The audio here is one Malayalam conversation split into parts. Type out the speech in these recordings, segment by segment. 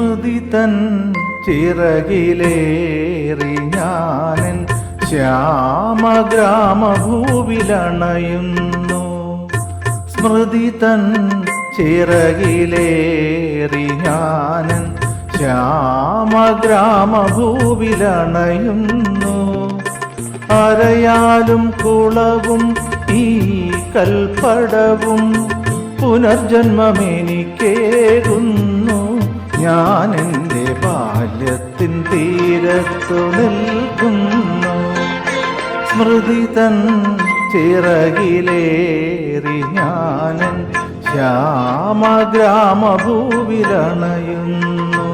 തൻ ചിറകിലേറി ഞാനൻ ശ്യാമഗ്രാമഭൂവിലണയുന്നു. സ്മൃതി തൻ ചിറകിലേറി ഞാനൻ ശ്യാമഗ്രാമഭൂവിലണയുന്നു. അരയാലും കുളവും ഈ കൽപ്പടവും പുനർജന്മമെനിക്കേകുന്നു ഞാൻ എന്റെ ബാല്യത്തിൻ തീരത്തു നിൽക്കുന്നു. സ്മൃതി തൻ ചിറകിലേറി ഞാനൻ ശ്യാമഗ്രാമഭൂവിലണയുന്നു.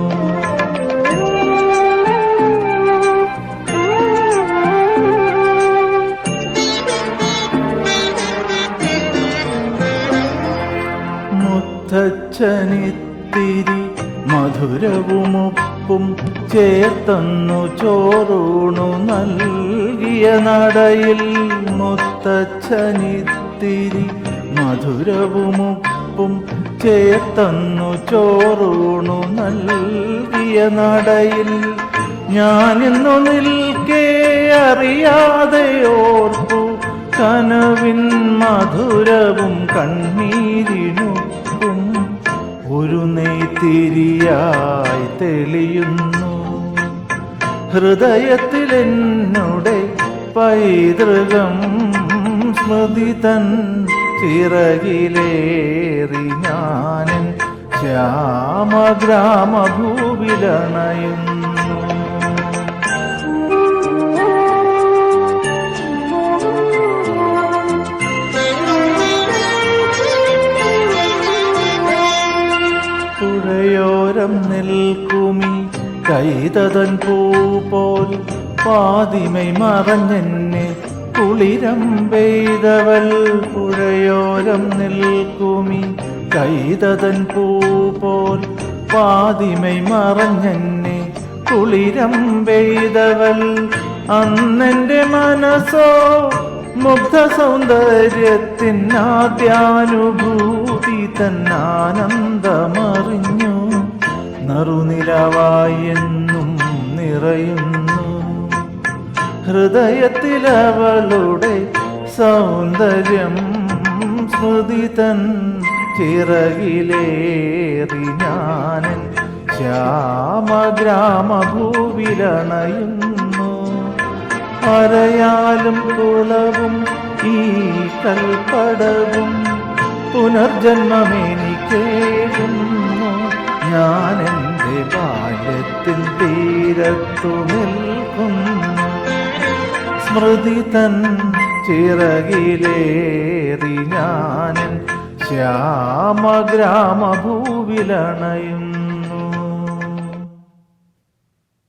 മുത്തച്ഛനിത്തിരി മധുരവുമൊപ്പും ചേർത്തന്നു ചോറൂണു നൽകിയ നടയിൽ മുത്തച്ഛനിത്തിരി മധുരവുമൊപ്പും ചേർത്തന്നു ചോറൂണു നൽകിയ നടയിൽ ഞാനിന്നു നിൽക്കേ അറിയാതെ ഓർത്തു കനവിൻ മധുരവും കണ്ണീരിനുക്കും നെയ്ത്തിരിയായി തെളിയുന്നു. ഹൃദയത്തിൽ എന്നുടെ പൈതൃകം സ്മൃതി തൻ ചിറകിലേറി ഞാനൻ ശ്യാമഗ്രാമഭൂവിലണയുന്നു. പുഴയോരം നിൽക്കുമി കൈതതൻ പൂ പോൽ പാതിമൈ മറഞ്ഞെന്നെ കുളിരം പെയ്തവൾ പുഴയോരം നിൽക്കുമി കൈതതൻ പൂ പോൽ പാതിമൈ മറഞ്ഞെന്നെ കുളിരം പെയ്തവൾ അന്നെന്റെ മനസ്സോ മുഗ്ധ സൗന്ദര്യത്തിനാദ്യാനുഭൂതി തന്നാനന്ദമറിഞ്ഞു. നറുനിലവായി എന്നും നിറയുന്നു. ഹൃദയത്തിലവളുടെ സൗന്ദര്യം സ്മൃതി തൻ ചിറകിലേറി ഞാനൻ ശ്യാമഗ്രാമഭൂവിലണയുന്നു. അരയാലും കുളവും ഈ കൽപ്പടവും പുനർജന്മമേനിക്കേകുന്നു ഞാൻ എന്റെ ബാല്യത്തിൻ തീരത്തു നിൽക്കും സ്മൃതി തൻ ചിറകിലേറി ഞാനൻ ശ്യാമഗ്രാമഭൂവിലണയും.